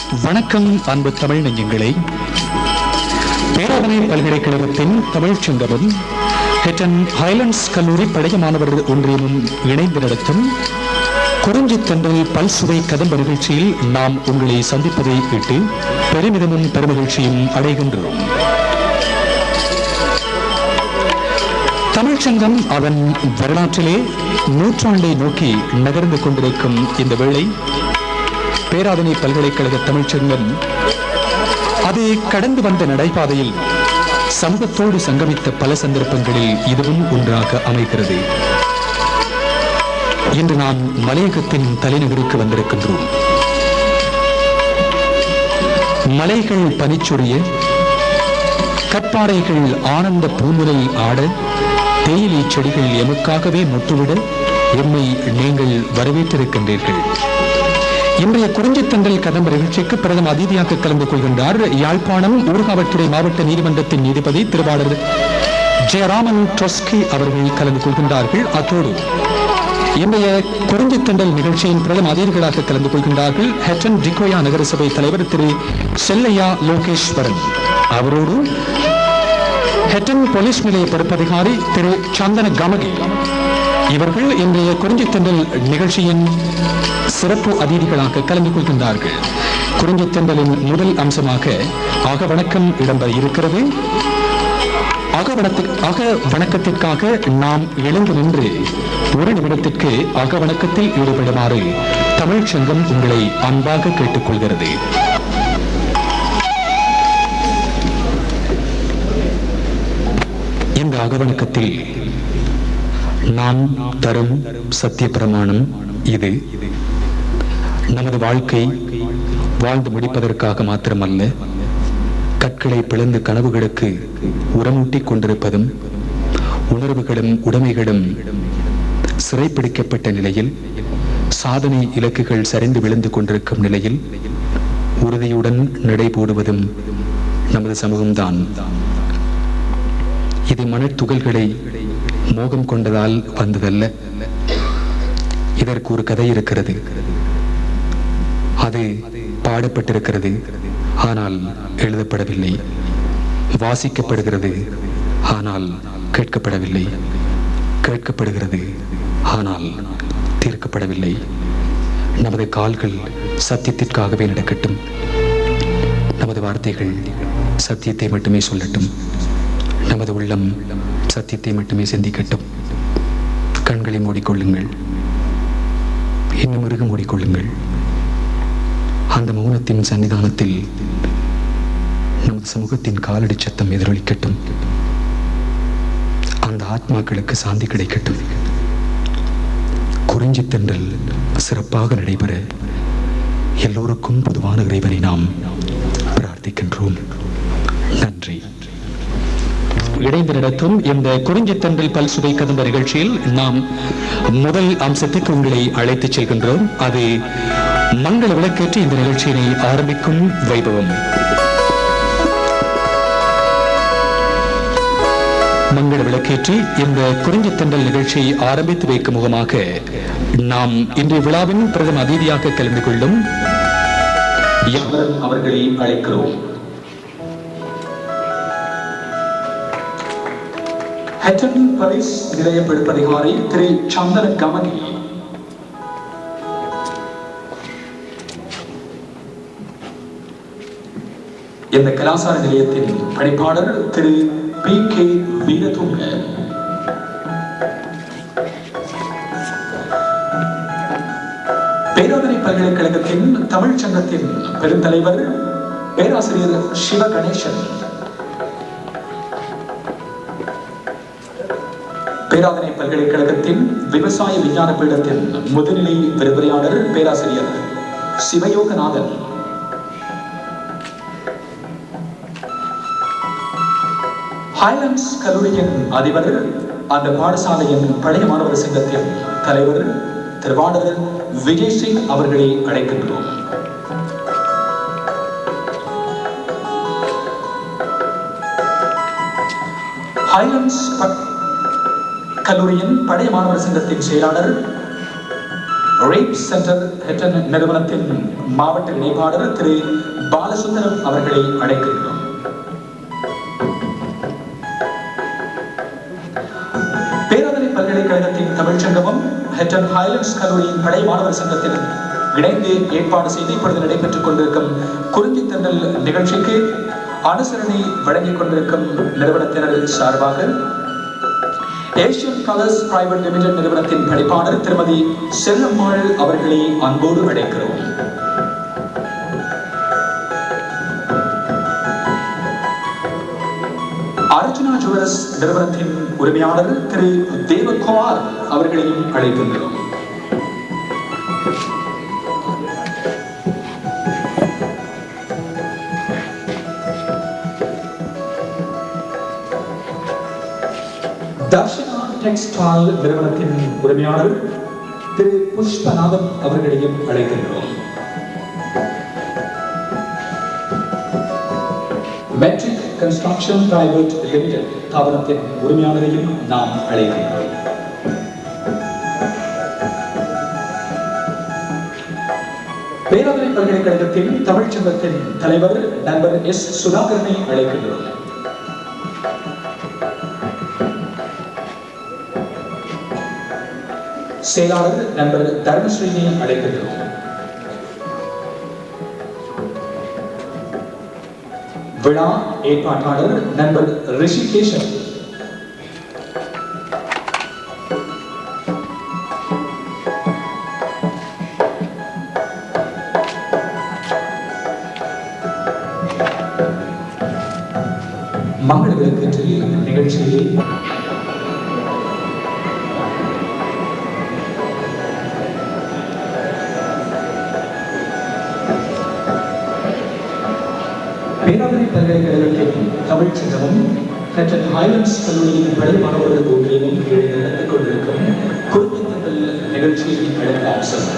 வணக்கம் அன்பு தமிழ் நெஞ்சங்களே. பேராதனை பல்கலைக்கழகத்தின் தமிழ் சங்கமும் ஹெட்டன் ஹைலண்ட்ஸ் கல்லூரி பழைய மாணவர்கள் ஒன்றியமும் இணைந்து நடத்தும் குறிஞ்சி தென்றல் பல்சுவை கதம்ப நிகழ்ச்சியில் நாம் உங்களை சந்திப்பதை இட்டு பெருமிதமும் பெருமகிழ்ச்சியும் அடைகின்றோம். தமிழ்ச்சங்கம் அதன் வரலாற்றிலே நூற்றாண்டை நோக்கி நகர்ந்து கொண்டிருக்கும் இந்த வேளை பேராதனை பல்கலைக்கழக தமிழ்ச்செல்வன் அது கடந்து வந்த நடைபாதையில் சமூகத்தோடு சங்கமித்த பல சந்தர்ப்பங்களில் இதுவும் ஒன்றாக அமைகிறது. இன்று நாம் மலையகத்தின் தலைநகருக்கு வந்திருக்கின்றோம். மலைகள் பனிச்சொரிய கற்பாறைகள் ஆனந்த பூமுலை ஆட தேயிலை செடிகள் எமக்காகவே முட்டுவிட எம்மை நீங்கள் வரவேற்றிருக்கின்றீர்கள். இன்றைய குறிஞ்சித்தண்டல் கதம்ப நிகழ்ச்சிக்கு பிரதம அதிதியாக கலந்து கொள்கின்றார். யாழ்ப்பாணம் ஊர்காவல்துறை மாவட்ட நீதிமன்றத்தின் நீதிபதி திருவாளர் ஜெயராமன் ட்ரஸ்கி அவர்கள் கலந்து கொள்கின்றார்கள். அத்தோடு இன்றைய குறிஞ்சித்தண்டல் நிகழ்ச்சியின் பிரதம அதிதிகளாக கலந்து கொள்கின்றார்கள். ஹெட்டன் டிகோயா நகரசபை தலைவர் திரு செல்லையா லோகேஸ்வரன் அவரோடு ஹெட்டன் போலீஸ் நிலைய பொறுப்பதிகாரி திரு சந்தன கமகி இவர்கள் இன்றைய குறிஞ்சித்தண்டல் நிகழ்ச்சியின் சிறப்பு அதிதிகளாக கலந்து கொள்கின்றார்கள். குறிஞ்சித்தண்டலின் முதல் அம்சமாக ஆக வணக்கம் இடம்பெற இருக்கிறது. அக வணக்கத்திற்காக நாம் எழுந்து நின்று ஒரு நிமிடத்திற்கு அக வணக்கத்தில் ஈடுபடுமாறு தமிழ்ச் சங்கம் உங்களை அன்பாக கேட்டுக்கொள்கிறது. இந்த அகவணக்கத்தில் நாம் தரும் சத்திய பிரமாணம் இது. நமது வாழ்க்கை வாழ்ந்து முடிப்பதற்காக மாத்திரமல்ல கற்களை பிளந்து கனவுகளுக்கு உரமூட்டிக் கொண்டிருப்பதும் உணர்வுகளும் உடைமைகளும் சிறைப்பிடிக்கப்பட்ட நிலையில் சாதனை இலக்குகள் சரிந்து விழுந்து கொண்டிருக்கும் நிலையில் உறுதியுடன் நடைபோடுவதும் நமது சமூகம்தான். இது மணத்துகள்களை மோகம் கொண்டதால் வந்ததல்ல இதற்கு ஒரு கதை இருக்கிறது. அது பாடப்பட்டிருக்கிறது. ஆனால் எழுதப்படவில்லை. வாசிக்கப்படுகிறது. ஆனால் கேட்கப்படவில்லை. கேட்கப்படுகிறது. ஆனால் தீர்க்கப்படவில்லை. நமது கால்கள் சத்தியத்திற்காகவே நடக்கட்டும். நமது வார்த்தைகள் சத்தியத்தை மட்டுமே சொல்லட்டும். நமது உள்ளம் சத்தியத்தை மட்டுமே சிந்திக்கட்டும். கண்களை மூடிக்கொள்ளுங்கள். இன்னும் மிருக மூடிக்கொள்ளுங்கள். அந்த மௌனத்தின் சன்னிதானத்தில் நமது சமூகத்தின் காலடி சத்தம் எதிரொலிக்கட்டும். அந்த ஆத்மாக்களுக்கு சாந்தி கிடைக்கட்டும். குறிஞ்சி தென்றல் சிறப்பாக நடைபெற எல்லோருக்கும் பொதுவான இறைவனை நாம் பிரார்த்திக்கின்றோம். நன்றி. இணைந்து நடத்தும் இந்த குறிஞ்சித்தன்றல் பல்சுவை கதம்ப நிகழ்ச்சியில் நாம் முதல் அம்சத்துக்கு உங்களை அழைத்துச் செல்கின்றோம். அது மங்கள விளக்கேற்று இந்த நிகழ்ச்சியினை ஆரம்பிக்கும் வைபவம். மங்கள விளக்கேற்றி இந்த குறிஞ்சித்தண்டல் நிகழ்ச்சியை ஆரம்பித்து வைக்கும் முகமாக நாம் இன்றைய விழாவின் பிரதம அதிதியாக கலந்து கொள்ளும் யாவரும் அவர்களை அழைக்கிறோம். ஹெட்டன் பரிஸ் நிலைய பொறுப்பதிகாரி திரு சந்தன கமகி இந்த கலாசார நிலையத்தின் பணிப்பாளர் திரு பி கே வீரதுங்க. பேராதனை பல்கலைக்கழகத்தின் தமிழ்ச் சங்கத்தின் பெருந்தலைவர் பேராசிரியர் சிவ கணேசன் பேராதனை பல்கலைக்கழகத்தின் விவசாய விஞ்ஞான பீடத்தின் முதுநிலை விரிவுரையாளர் பேராசிரியர் சிவயோகநாதன். ஹைலண்ட்ஸ் கல்லூரியின் அதிபர் அந்த பாடசாலையின் பழைய மாணவர் சங்கத்தின் தலைவர் திருவாளர் விஜய் சிங் அவர்களை அழைக்கின்றோம். ஹைலண்ட்ஸ் கல்லூரியின் பழைய மாணவர் சங்கத்தின் செயலாளர் ரேப் சென்டர் ஹெட்டன் நிறுவனத்தின் மாவட்ட இணைப்பாளர் திரு. பாலசுந்தரம் அவர்களை அழைக்கின்றோம். பேராதனை பல்கலைக்கழகத்தின் தமிழ்ச்சங்கமும் ஹெட்டன் ஹைலண்ட்ஸ் கல்லூரியின் படை மாணவர் சங்கத்திலும் இணைந்து ஏற்பாடு செய்து இப்பொழுது நடைபெற்றுக் கொண்டிருக்கும் குறிஞ்சி தென்றல் நிகழ்ச்சிக்கு அனுசரணை வழங்கிக் கொண்டிருக்கும் நிறுவனத்தினர் சார்பாக ஏஷியன் கலர்ஸ் பிரைவேட் லிமிடெட் நிறுவனத்தின் பணிப்பாளர் திருமதி செல்லம்மாள் அவர்களை அன்போடு அழைக்கிறோம். அர்ஜுனா ஜுவல்ஸ் நிறுவனத்தின் உரிமையாளர் திரு தேவகுமார் அவர்களையும் அழைக்கின்றோம். தர்ஷனா டெக்ஸ்டைல் நிறுவனத்தின் உரிமையாளர் திரு புஷ்பநாதம் அவர்களையும் அழைக்கின்றோம். மெட்ரிக் கன்ஸ்ட்ரக்ஷன் பிரைவேட் லிமிடெட் தாபனத்தின் உரிமையாளரையும் நாம் அழைக்கின்றோம். பேராதனை பல்கலைக்கழகத்தின் தமிழ்ச்சங்கத்தின் தலைவர் நண்பர் எஸ். சுதாகரனை அழைக்கின்றோம். செயலாளர் நண்பர் தர்மஸ்ரீனியை அழைக்கின்றோம் விழா ஏற்பாட்டாளர் நண்பர் ரிஷிகேஷன் மங்கள நிகழ்ச்சியில் பேராதனை பல்கலைக்கழகத்தின் தமிழ் சங்கமும் ஹெட்டன் ஹைலண்ட்ஸ் கல்லூரியின் பழைய மாணவர்கள் ஒன்றியமும் இணைந்து நடத்திக் கொண்டிருக்கும் குறிப்பிட்டங்கள் நிகழ்ச்சியின் அடுத்த அம்சம்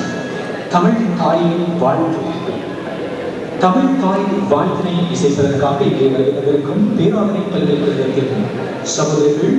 தமிழ் தாயின் வாழ்த்து. தமிழ் தாய் வாழ்த்தினை இசைப்பதற்காக இங்கே வருவதற்கும் பேராதனை பல்கலைக்கழகத்தின் சகோதரர்கள்